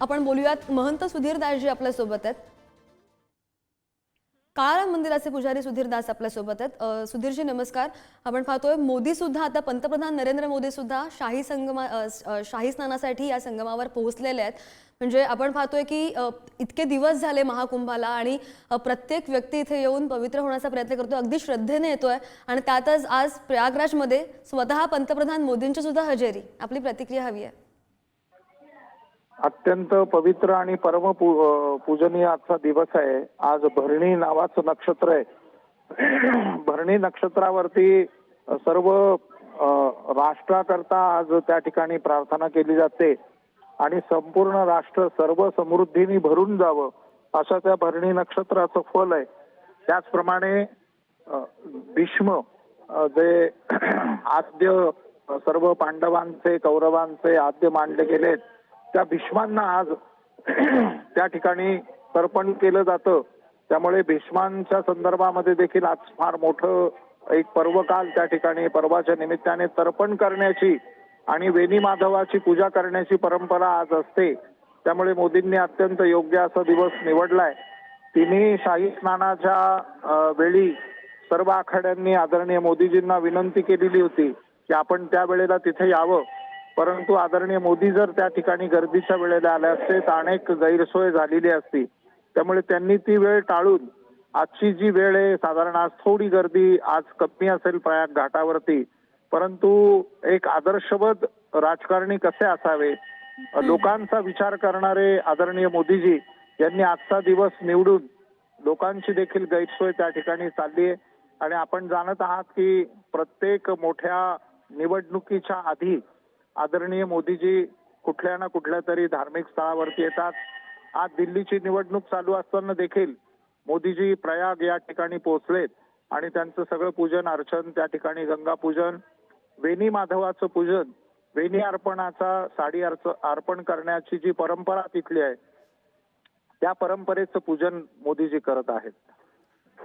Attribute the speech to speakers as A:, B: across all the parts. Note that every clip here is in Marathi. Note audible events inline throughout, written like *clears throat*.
A: आपण बोलूयात. महंत सुधीर दासजी आपल्यासोबत आहेत. काळाराम मंदिराचे पुजारी सुधीर दास आपल्यासोबत आहेत. सुधीरजी नमस्कार. आपण पाहतोय मोदी सुद्धा आता पंतप्रधान नरेंद्र मोदी सुद्धा शाही संगमा शाही स्नानासाठी या संगमावर पोहोचलेले आहेत. म्हणजे आपण पाहतोय की इतके दिवस झाले महाकुंभाला आणि प्रत्येक व्यक्ती इथे येऊन पवित्र होण्याचा प्रयत्न करतो अगदी श्रद्धेने येतोय. आणि त्यातच आज प्रयागराजमध्ये स्वतः पंतप्रधान मोदींची सुद्धा हजेरी. आपली प्रतिक्रिया हवी आहे.
B: अत्यंत पवित्र आणि परम पू- पूजनीय आजचा दिवस आहे. आज भरणी नावाचं नक्षत्र आहे. भरणी नक्षत्रावरती सर्व अं, राष्ट्राकरता आज त्या ठिकाणी प्रार्थना केली जाते. आणि संपूर्ण राष्ट्र सर्व समृद्धीने भरून जावं असं त्या भरणी नक्षत्राचं फल आहे. त्याचप्रमाणे भीष्म जे आद्य सर्व पांडवांचे कौरवांचे आद्य मानले गेलेत. त्या भीष्मांना आज *clears throat* त्या ठिकाणी तर्पण केलं जातं. त्यामुळे भीष्मांच्या संदर्भामध्ये देखील आज फार मोठं एक पर्वकाल त्या ठिकाणी पर्वाच्या निमित्ताने तर्पण करण्याची आणि वेणी माधवाची पूजा करण्याची परंपरा आज असते. त्यामुळे मोदींनी अत्यंत योग्य असा दिवस निवडलाय. तिन्ही शाही स्नानाच्या वेळी सर्व आखाड्यांनी आदरणीय मोदीजींना विनंती केलेली होती की आपण त्या वेळेला तिथे यावं. परंतु आदरणीय मोदी जर त्या ठिकाणी गर्दीच्या वेळेला आले असते तर अनेक गैरसोय झालेली असती. त्यामुळे त्यांनी ती वेळ टाळून आजची जी वेळ आहे साधारण आज थोडी गर्दी आज कमी असेल प्रयाग घाटावरती परंतु एक आदर्शवत राजकारणी कसे असावे? लोकांचा विचार करणारे आदरणीय मोदीजी यांनी आजचा दिवस निवडून लोकांची देखील गैरसोय त्या ठिकाणी चालली आहे. आणि आपण जाणत आहात की प्रत्येक मोठ्या निवडणुकीच्या आधी आदरणीय मोदीजी कुठल्या ना कुठल्या तरी धार्मिक स्थळावरती येतात. आज दिल्लीची निवडणूक चालू असताना देखील मोदीजी प्रयाग या ठिकाणी पोहोचलेत आणि त्यांचं सगळं पूजन अर्चन त्या ठिकाणी गंगा पूजन वेणी माधवाचं पूजन वेणी अर्पणाचा साडी अर्च अर्पण करण्याची जी परंपरा तिथली आहे त्या परंपरेचं पूजन मोदीजी करत आहेत.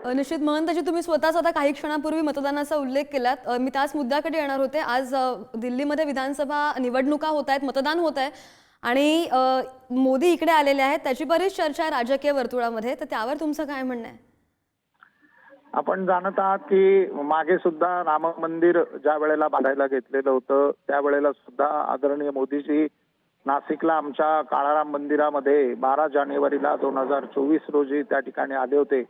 A: निश्चित महंतजी तुम्ही स्वतःच आता काही क्षणापूर्वी मतदानाचा उल्लेख केलात. मी त्याच मुद्द्याकडे येणार होते. आज दिल्लीमध्ये विधानसभा निवडणुका होत आहेत मतदान होत आहे आणि मोदी इकडे आलेले आहेत. त्याची बरीच चर्चा आहे राजकीय वर्तुळामध्ये. तर त्यावर तुमचं काय म्हणणं आहे?
B: आपण जाणत आहात की मागे सुद्धा राम मंदिर ज्या वेळेला बांधायला घेतलेलं होतं त्यावेळेला सुद्धा आदरणीय मोदीजी नाशिकला आमच्या काळाराम मंदिरामध्ये बारा जानेवारीला दोन हजार चोवीस रोजी त्या ठिकाणी आले होते.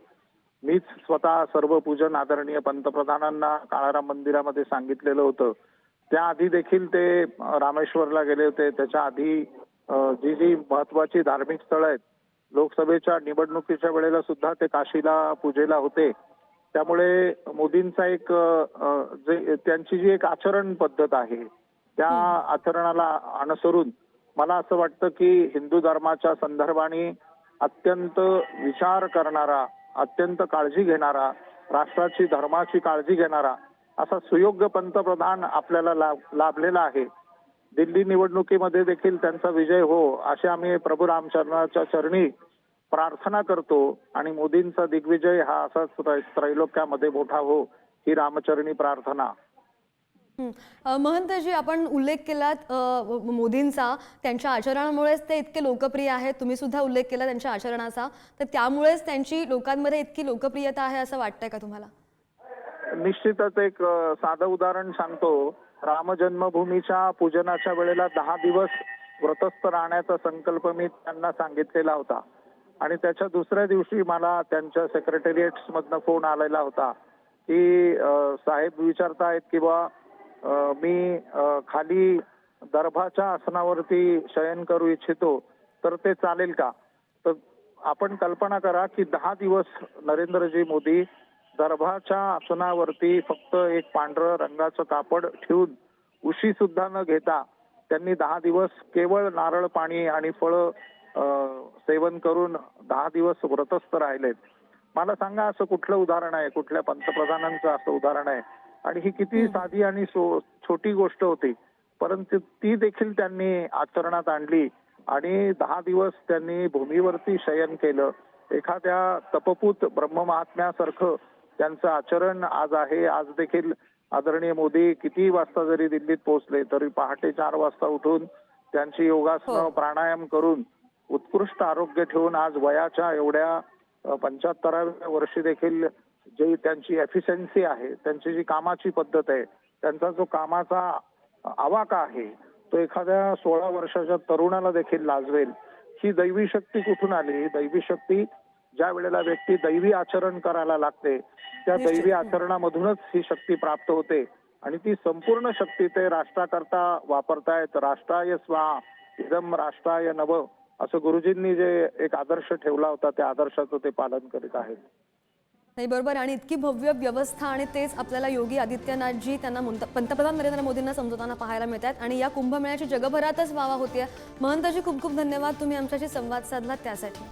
B: मीच स्वतः सर्व पूजन आदरणीय पंतप्रधानांना काळाराम मंदिरामध्ये सांगितलेलं होतं. त्याआधी देखील ते रामेश्वरला गेले होते. त्याच्या आधी जी जी महत्वाची धार्मिक स्थळं आहेत लोकसभेच्या निवडणुकीच्या वेळेला सुद्धा ते काशीला पूजेला होते. त्यामुळे मोदींचा एक जे त्यांची जी एक आचरण पद्धत आहे त्या आचरणाला अनुसरून मला असं वाटतं की हिंदू धर्माच्या संदर्भाने अत्यंत विचार करणारा अत्यंत काळजी घेणारा राष्ट्राची धर्माची काळजी घेणारा असा सुयोग्य पंतप्रधान आपल्याला लाभलेला आहे. दिल्ली निवडणुकीमध्ये देखील त्यांचा विजय हो असे आम्ही प्रभू रामचंद्राच्या चरणी प्रार्थना करतो आणि मोदींचा दिग्विजय हा असाच त्रैलोक्यामध्ये मोठा हो ही रामचरणी प्रार्थना.
A: महंतजी आपण उल्लेख केलात मोदींचा. त्यांच्या आचरणामुळेच ते इतके लोकप्रिय आहेत. तुम्ही सुद्धा उल्लेख केला त्यांच्या आचरणाचा. तर त्यामुळेच त्यांची लोकांमध्ये इतकी लोकप्रियता आहे असं वाटतंय का तुम्हाला?
B: निश्चितच एक साधं उदाहरण सांगतो. राम जन्मभूमीच्या पूजनाच्या वेळेला दहा दिवस व्रतस्थ राहण्याचा संकल्प मी त्यांना सांगितलेला होता. आणि त्याच्या दुसऱ्या दिवशी मला त्यांच्या सेक्रेटेरिएट्स मधनं फोन आलेला होता. की साहेब विचारतायत की बा मी खाली दर्भाच्या आसनावरती शयन करू इच्छितो तर ते चालेल का? तर आपण कल्पना करा की दहा दिवस नरेंद्रजी मोदी दर्भाच्या आसनावरती फक्त एक पांढरं रंगाचं कापड ठेवून उशी सुद्धा न घेता त्यांनी दहा दिवस केवळ नारळ पाणी आणि फळं सेवन करून दहा दिवस व्रतस्थ राहिलेत. मला सांगा असं कुठलं उदाहरण आहे? कुठल्या पंतप्रधानांचं असं उदाहरण आहे? आणि ही किती साधी आणि छोटी गोष्ट होती. परंतु ती देखील त्यांनी आचरणात आणली आणि दहा दिवस त्यांनी भूमीवरती शयन केलं. एखाद्या तपपूत ब्रह्ममहात्म्यासारखं त्यांचं आचरण आज आहे. आज देखील आदरणीय मोदी किती वाजता जरी दिल्लीत पोहोचले तरी पहाटे चार वाजता उठून त्यांची योगासनं
A: हो.
B: प्राणायाम करून उत्कृष्ट आरोग्य ठेवून आज वयाच्या एवढ्या पंच्याहत्तराव्या वर्षी देखील जी त्यांची एफिशियन्सी आहे त्यांची जी कामाची पद्धत आहे त्यांचा जो कामाचा आवाका आहे तो एखाद्या सोळा वर्षाच्या तरुणाला देखील लाजवेल. ही दैवी शक्ती कुठून आली? ही दैवी शक्ती ज्या वेळेला व्यक्ती दैवी आचरण करायला लागते त्या. दैवी आचरणामधूनच ही शक्ती प्राप्त होते. आणि ती संपूर्ण शक्ती ते राष्ट्राकरता वापरतायत. राष्ट्राय स्वाहा इदम राष्ट्राय नव असं गुरुजींनी जे एक आदर्श ठेवला होता त्या आदर्शाचं ते पालन करीत आहेत.
A: नाही बरोबर. आणि इतकी भव्य व्यवस्था आणि तेच आपल्याला योगी आदित्यनाथजी त्यांना पंतप्रधान नरेंद्र मोदींना समजवताना पाहायला मिळत आहेत आणि या कुंभमेळ्याची जगभरातच वावा होतीये. महंतजी खूप खूप धन्यवाद. तुम्ही आमच्याशी संवाद साधला त्यासाठी.